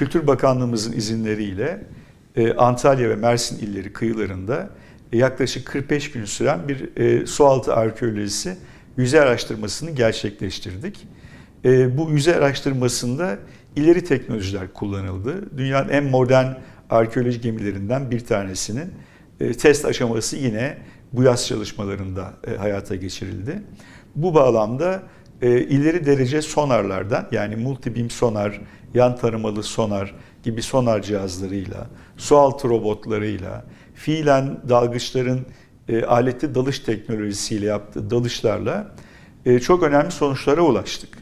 Kültür Bakanlığımızın izinleriyle e, Antalya ve Mersin illeri kıyılarında e, yaklaşık 45 gün süren bir e, sualtı arkeolojisi yüzey araştırmasını gerçekleştirdik. E, bu yüzey araştırmasında ileri teknolojiler kullanıldı. Dünyanın en modern arkeoloji gemilerinden bir tanesinin e, test aşaması yine bu yaz çalışmalarında e, hayata geçirildi. Bu bağlamda e, ileri derece sonarlardan yani multi beam sonar, yan tanımalı sonar gibi sonar cihazlarıyla, sualtı robotlarıyla, fiilen dalgıçların e, aletli dalış teknolojisiyle yaptığı dalışlarla e, çok önemli sonuçlara ulaştık.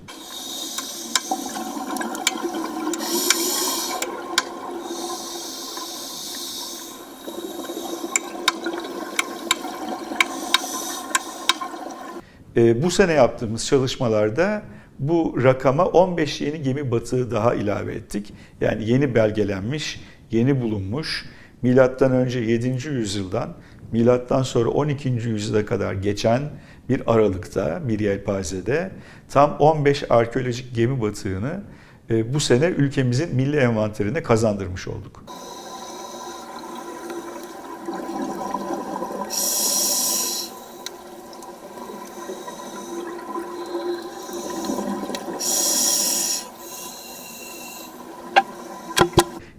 E, bu sene yaptığımız çalışmalarda bu rakama 15 yeni gemi batığı daha ilave ettik. Yani yeni belgelenmiş, yeni bulunmuş, milattan önce 7. yüzyıldan milattan sonra 12. yüzyıla kadar geçen bir aralıkta, bir yelpazede tam 15 arkeolojik gemi batığını e, bu sene ülkemizin milli envanterine kazandırmış olduk.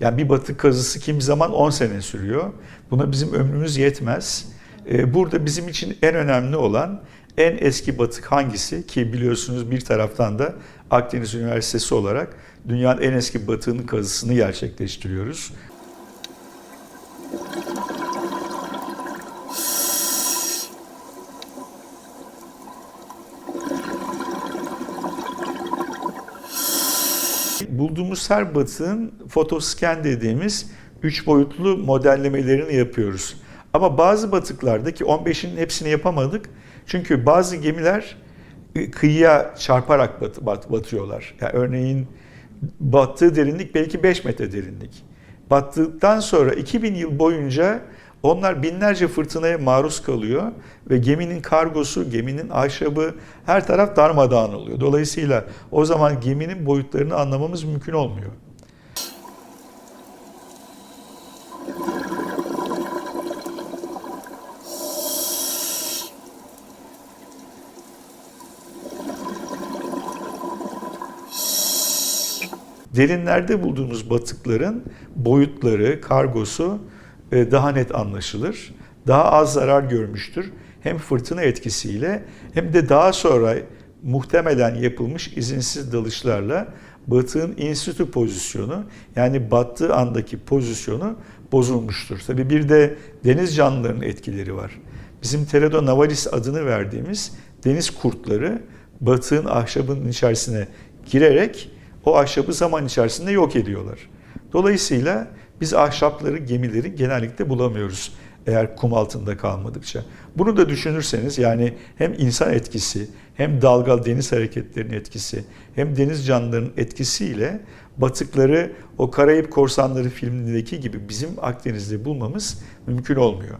Yani bir batık kazısı kimi zaman 10 sene sürüyor. Buna bizim ömrümüz yetmez. Ee, Burada bizim için en önemli olan en eski batık hangisi ki biliyorsunuz bir taraftan da Akdeniz Üniversitesi olarak dünyanın en eski batığının kazısını gerçekleştiriyoruz. Bulduğumuz her batığın fotoscan dediğimiz üç boyutlu modellemelerini yapıyoruz. Ama bazı batıklarda ki 15'in hepsini yapamadık. Çünkü bazı gemiler e, kıyıya çarparak bat, bat, batıyorlar. Yani örneğin battığı derinlik belki 5 metre derinlik. Battıktan sonra 2000 yıl boyunca onlar binlerce fırtınaya maruz kalıyor ve geminin kargosu, geminin ahşabı her taraf darmadağın oluyor. Dolayısıyla o zaman geminin boyutlarını anlamamız mümkün olmuyor. Derinlerde bulduğumuz batıkların boyutları, kargosu daha net anlaşılır. Daha az zarar görmüştür. Hem fırtına etkisiyle hem de daha sonra muhtemelen yapılmış izinsiz dalışlarla batığın institü pozisyonu yani battığı andaki pozisyonu bozulmuştur. Tabi bir de deniz canlılarının etkileri var. Bizim Teredo navalis adını verdiğimiz deniz kurtları batığın ahşabının içerisine girerek o ahşabı zaman içerisinde yok ediyorlar. Dolayısıyla biz ahşapları, gemileri genellikle bulamıyoruz eğer kum altında kalmadıkça. Bunu da düşünürseniz yani hem insan etkisi, hem dalgal deniz hareketlerinin etkisi, hem deniz canlılarının etkisiyle batıkları o Karayip Korsanları filmindeki gibi bizim Akdeniz'de bulmamız mümkün olmuyor.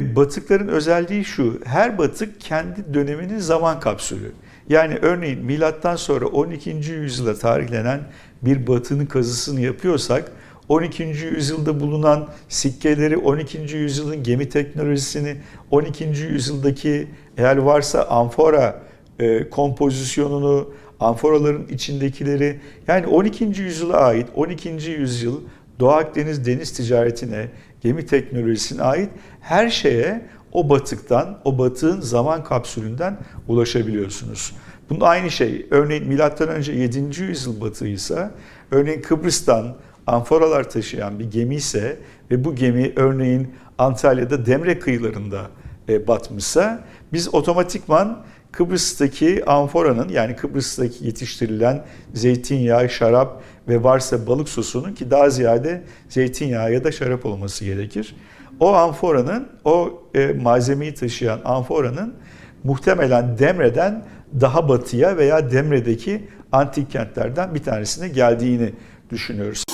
Batıkların özelliği şu, her batık kendi döneminin zaman kapsülü. Yani örneğin milattan sonra 12. yüzyıla tarihlenen bir batının kazısını yapıyorsak 12. yüzyılda bulunan sikkeleri, 12. yüzyılın gemi teknolojisini, 12. yüzyıldaki eğer varsa amfora e, kompozisyonunu, amforaların içindekileri yani 12. yüzyıla ait 12. yüzyıl Doğu Akdeniz deniz ticaretine, gemi teknolojisine ait her şeye o batıktan, o batığın zaman kapsülünden ulaşabiliyorsunuz. Bunun aynı şey, örneğin milattan önce 7. yüzyıl batığıysa, örneğin Kıbrıs'tan amforalar taşıyan bir gemi ise ve bu gemi örneğin Antalya'da Demre kıyılarında e, batmışsa biz otomatikman Kıbrıs'taki amforanın yani Kıbrıs'taki yetiştirilen zeytinyağı, şarap ve varsa balık sosunun ki daha ziyade zeytinyağı ya da şarap olması gerekir. O amforanın, o e, malzemeyi taşıyan amforanın muhtemelen Demre'den daha batıya veya Demre'deki antik kentlerden bir tanesine geldiğini düşünüyoruz.